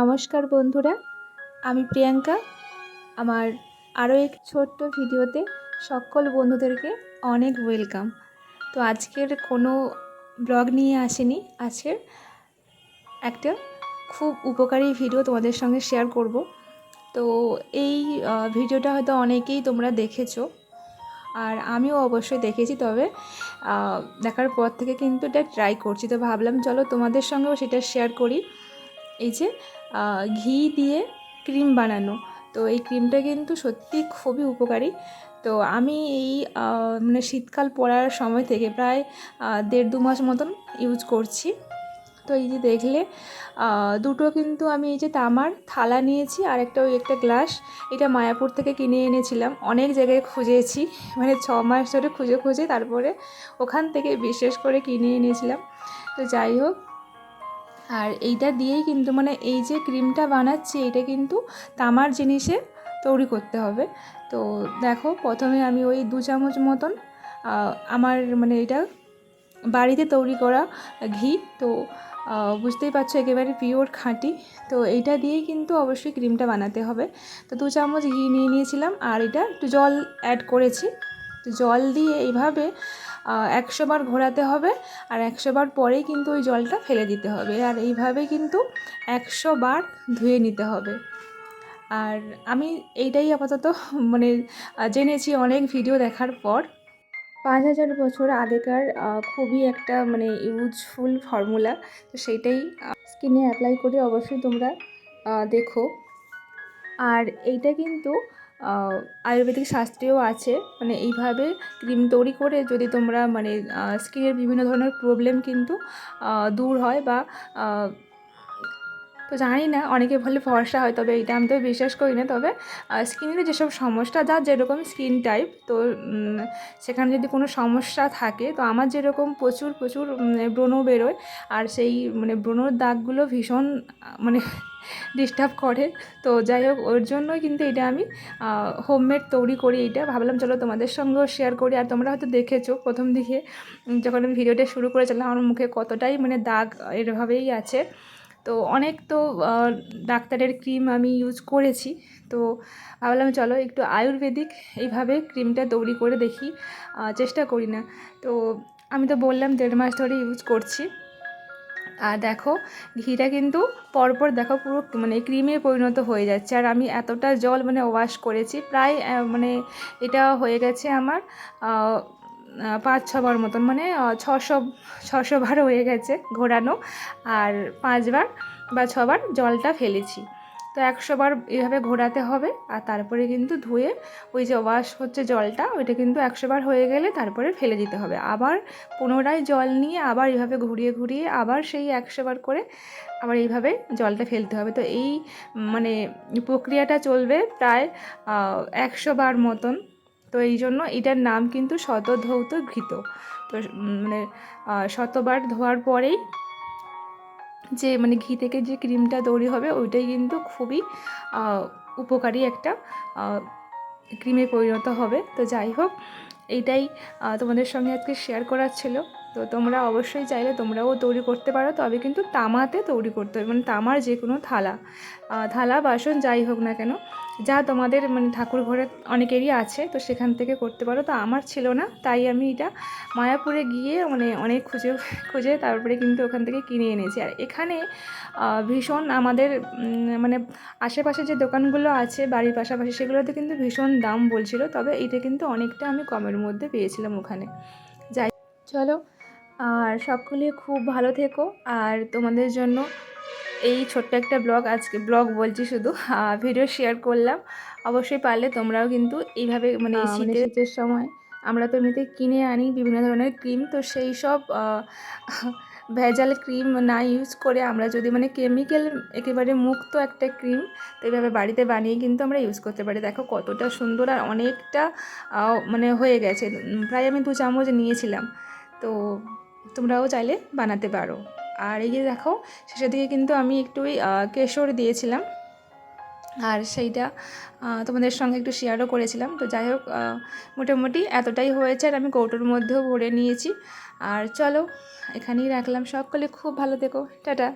নমস্কার বন্ধুরা, আমি প্রিয়াঙ্কা। আমার আরও এক ছোট্ট ভিডিওতে সকল বন্ধুদেরকে অনেক ওয়েলকাম। তো আজকের কোনো ব্লগ নিয়ে আসেনি, আজকের একটা খুব উপকারী ভিডিও তোমাদের সঙ্গে শেয়ার করব। তো এই ভিডিওটা হয়তো অনেকেই তোমরা দেখেছ, আর আমিও অবশ্যই দেখেছি, তবে দেখার পর থেকে কিন্তু এটা ট্রাই করছি। তো ভাবলাম, চলো তোমাদের সঙ্গেও সেটা শেয়ার করি। এই যে ঘি দিয়ে ক্রিম বানানো। তো এই ক্রিমটা কিন্তু সত্যি খুবই উপকারী। তো আমি এই মানে শীতকাল পড়ার সময় থেকে প্রায় দেড় দু মাস মতন ইউজ করছি। তো এই যে দেখলে দুটো কিন্তু আমি এই যে তামার থালা নিয়েছি আর একটা ওই একটা গ্লাস, এটা মায়াপুর থেকে কিনে এনেছিলাম। অনেক জায়গায় খুঁজেছি মানে ছ মাস ধরে খুঁজে খুঁজে তারপরে ওখান থেকে বিশেষ করে কিনে এনেছিলাম। তো যাই হোক আর এইটা দিয়েই কিন্তু মানে এই যে ক্রিমটা বানাচ্ছি, এটা কিন্তু তামার জিনিসে তৈরি করতে হবে। তো দেখো, প্রথমে আমি ওই দু চামচ মতন আমার মানে এটা বাড়িতে তৈরি করা ঘি। তো বুঝতেই পারছ একেবারে পিওর খাঁটি। তো এইটা দিয়েই কিন্তু অবশ্যই ক্রিমটা বানাতে হবে। তো দু চামচ ঘি নিয়ে নিয়েছিলাম, আর এটা একটু জল অ্যাড করেছি। তো জল দিয়ে এইভাবে একশো বার ঘোরাতে হবে আর একশো বার পরেই কিন্তু ওই জলটা ফেলে দিতে হবে। আর এইভাবে কিন্তু একশো বার ধুয়ে নিতে হবে। আর আমি এইটাই আপাতত মানে জেনেছি অনেক ভিডিও দেখার পর। পাঁচ হাজার বছর আগেকার খুবই একটা মানে ইউজফুল ফর্মুলা। তো সেইটাই স্কিনে অ্যাপ্লাই করে অবশ্যই তোমরা দেখো। আর এইটা কিন্তু আয়ুর্বেদিক শাস্ত্রেও আছে। মানে এইভাবে ক্রিম তৈরি করে যদি তোমরা মানে স্কিনের বিভিন্ন ধরনের প্রবলেম কিন্তু দূর হয় বা তো জানি না, অনেকে বলে ফর্সা হয়, তবে এটা আমি তো বিশ্বাস করি না। তবে স্কিনের যেসব সমস্যা যার যেরকম স্কিন টাইপ তো সেখানে যদি কোনো সমস্যা থাকে, তো আমার যেরকম প্রচুর প্রচুর ব্রণ বেরোয়। আর সেই মানে ব্রণর দাগগুলো ভীষণ মানে ডিস্টার্ব করে। তো যাই হোক, ওর জন্যই কিন্তু এটা আমি হোমমেড তৈরি করি এইটা। ভাবলাম চলো তোমাদের সঙ্গেও শেয়ার করি। আর তোমরা হয়তো দেখেছ প্রথম দিকে যখন আমি ভিডিওটা শুরু করেছিলাম, আমার মুখে কতটাই মানে দাগ এরভাবেই আছে। তো অনেক তো ডাক্তারের ক্রিম আমি ইউজ করেছি। তো ভাবলাম চলো একটু আয়ুর্বেদিক এইভাবে ক্রিমটা তৈরি করে দেখি। চেষ্টা করি না। তো আমি তো বললাম দেড় মাস ধরে ইউজ করছি। আর দেখো, ঘিটা কিন্তু পরপর দেখো পুরো মানে ক্রিমে পরিণত হয়ে যাচ্ছে। আর আমি এতটা জল মানে ওয়াশ করেছি, প্রায় মানে এটা হয়ে গেছে আমার পাঁচ ছবার মতন মানে ছশো ছশো বার হয়ে গেছে ঘোরানো। আর পাঁচবার বা ছবার জলটা ফেলেছি। তো একশো বার এভাবে ঘোরাতে হবে আর তারপরে কিন্তু ধুয়ে ওই যে ওয়াশ হচ্ছে জলটা, ওইটা কিন্তু একশো বার হয়ে গেলে তারপরে ফেলে দিতে হবে। আবার পুনরায় জল নিয়ে আবার এইভাবে ঘুরিয়ে ঘুরিয়ে আবার সেই একশো বার করে আবার এইভাবে জলটা ফেলতে হবে। তো এই মানে প্রক্রিয়াটা চলবে প্রায় একশো বার মতন। তো এই জন্য এটার নাম কিন্তু শতধৌত ঘৃত। তো মানে শতবার ধোয়ার পরেই যে মানে ঘি থেকে যে ক্রিমটা তৈরি হবে, ওইটাই কিন্তু খুবই উপকারী একটা ক্রিমে পরিণত হবে। তো যাই হোক, এইটাই তোমাদের সঙ্গে আজকে শেয়ার করার ছিল। তো তোমরা অবশ্যই চাইলে তোমরাও তৈরি করতে পারো, তবে কিন্তু তামাতে তৈরি করতে হবে মানে তামার যে কোনো থালা থালা, বাসন, যাই হোক না কেন, যা তোমাদের মানে ঠাকুর ঘরে অনেকেরই আছে, তো সেখান থেকে করতে পারো। তো আমার ছিল না, তাই আমি এটা মায়াপুরে গিয়ে মানে অনেক খুঁজে খুঁজে তারপরে কিন্তু ওখান থেকে কিনে এনেছি। আর এখানে ভীষণ আমাদের মানে আশেপাশে যে দোকানগুলো আছে, বাড়ির পাশাপাশি সেগুলোতে কিন্তু ভীষণ দাম বলছিল, তবে এটা কিন্তু অনেকটা আমি কমের মধ্যে পেয়েছিলাম ওখানে। যাই, চলো আর সকলে খুব ভালো থেকো। আর তোমাদের জন্য এই ছোট্ট একটা ব্লগ আজকে ব্লগ বলছি শুধু ভিডিও শেয়ার করলাম। অবশ্যই পারলে তোমরাও কিন্তু এইভাবে মানে আহ, মানে শীতের সময় আমরা তো এমনিতে কিনে আনি বিভিন্ন ধরনের ক্রিম তো সেই সব ভেজাল ক্রিম না ইউজ করে আমরা যদি মানে কেমিক্যাল একেবারে মুক্ত একটা ক্রিম তো এইভাবে বাড়িতে বানিয়ে কিন্তু আমরা ইউজ করতে পারি। দেখো কতটা সুন্দর আর অনেকটা মানে হয়ে গেছে। প্রায় আমি দু চামচ নিয়েছিলাম। তো তোমরাও চাইলে বানাতে পারো। আর এই যে দেখো, শেষের দিকে কিন্তু আমি একটু কেশর দিয়েছিলাম। আর সেইটা তোমাদের সঙ্গে একটু শেয়ারও করেছিলাম। তো যাই হোক মোটামুটি এতটাই হয়েছে আর আমি কৌটোর মধ্যেও ভরে নিয়েছি। আর চলো, এখানেই রাখলাম। সকলে খুব ভালো থেকো। টাটা।